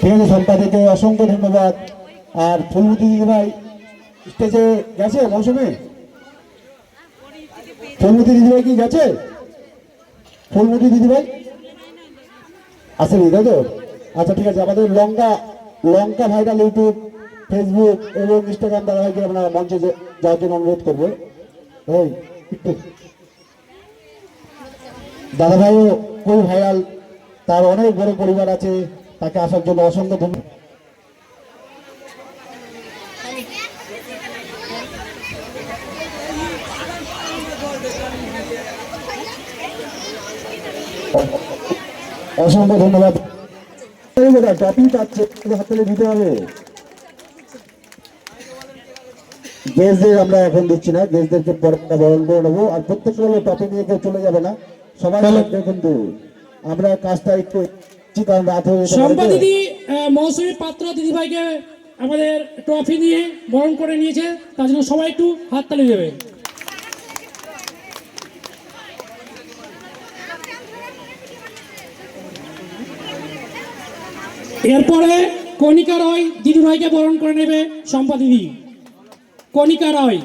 ঠিক আছে সম্পাদকে অসংখ্য ধন্যবাদ। আর ফুলমতি দিদিভাই স্টেজে গেছে মৌসুমে? ফুলমতি দিদিভাই কি গেছে? ফুলমতি দিদিভাই আসেনি তাই তো? আচ্ছা ঠিক আছে, আমাদের Lanka Lanka viral YouTube Facebook এবং ইনস্টাগ্রাম দ্বারা ভাইকে আমরা মঞ্চে যাওয়ার জন্য অনুরোধ করব। এই, একটু। দাদা ভাইও খুবই ভাইরাল তার অনেক বড় পরিবার আছে। তাকে আসার জন্য অসংখ্য ধন্যবাদ। অসংখ্য ধন্যবাদ। টপিক পাচ্ছে হাততালি দিতে হবে। গেস্টদের আমরা এখন দিচ্ছি না গেস্টদেরকে পরে বরণ করে নেব। আর প্রত্যেক সময় টপিক নিয়ে কেউ চলে যাবে না। সবাই কিন্তু আমরা কাজটা একটু শম্পা দিদি মৌসুমী পাত্র দিদিভাইকে আমাদের ট্রফি নিয়ে বরণ করে নিয়েছে তার জন্য সবাই একটু হাততালি দেবে। এরপরে কণিকা রয় দিদিভাইকে বরণ করে নেবে শম্পা দিদি। কণিকা রয়।